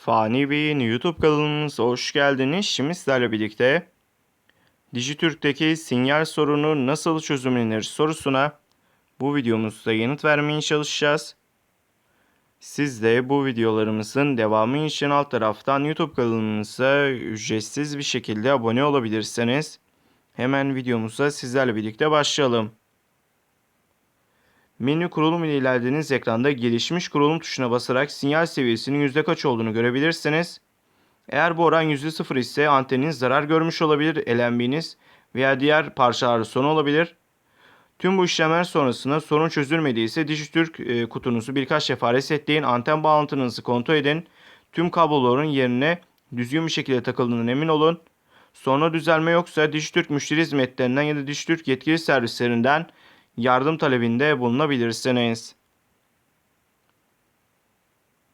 Fani Bey'in YouTube kanalımıza hoş geldiniz. Şimdi sizlerle birlikte Dijitürk'teki sinyal sorunu nasıl çözümlenir sorusuna bu videomuzda yanıt vermeye çalışacağız. Siz de bu videolarımızın devamı için alt taraftan YouTube kanalımıza ücretsiz bir şekilde abone olabilirsiniz. Hemen videomuza sizlerle birlikte başlayalım. Menü kurulum ile ilerlediğiniz ekranda gelişmiş kurulum tuşuna basarak sinyal seviyesinin yüzde kaç olduğunu görebilirsiniz. Eğer bu oran %0 ise anteniniz zarar görmüş olabilir, LNB'niz veya diğer parçaları sorun olabilir. Tüm bu işlemler sonrasında sorun çözülmediyse Dijitürk e, kutunuzu birkaç defa resetleyin, anten bağlantınızı kontrol edin. Tüm kabloların yerine düzgün bir şekilde takıldığından emin olun. Sonra düzelme yoksa Dijitürk müşteri hizmetlerinden ya da Dijitürk yetkili servislerinden yardım talebinde bulunabilirsiniz.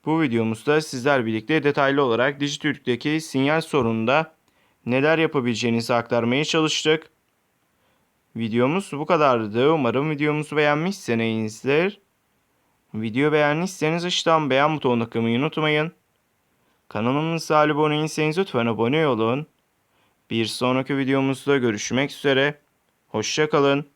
Bu videomuzda sizler birlikte detaylı olarak Dijitürk'teki sinyal sorununda neler yapabileceğinizi aktarmaya çalıştık. Videomuz bu kadardı. Umarım videomuzu beğenmişsinizdir. Video beğendiyseniz aşağıdan beğen butonuna tıklamayı unutmayın. Kanalımıza abone değilseniz lütfen abone olun. Bir sonraki videomuzda görüşmek üzere. Hoşça kalın.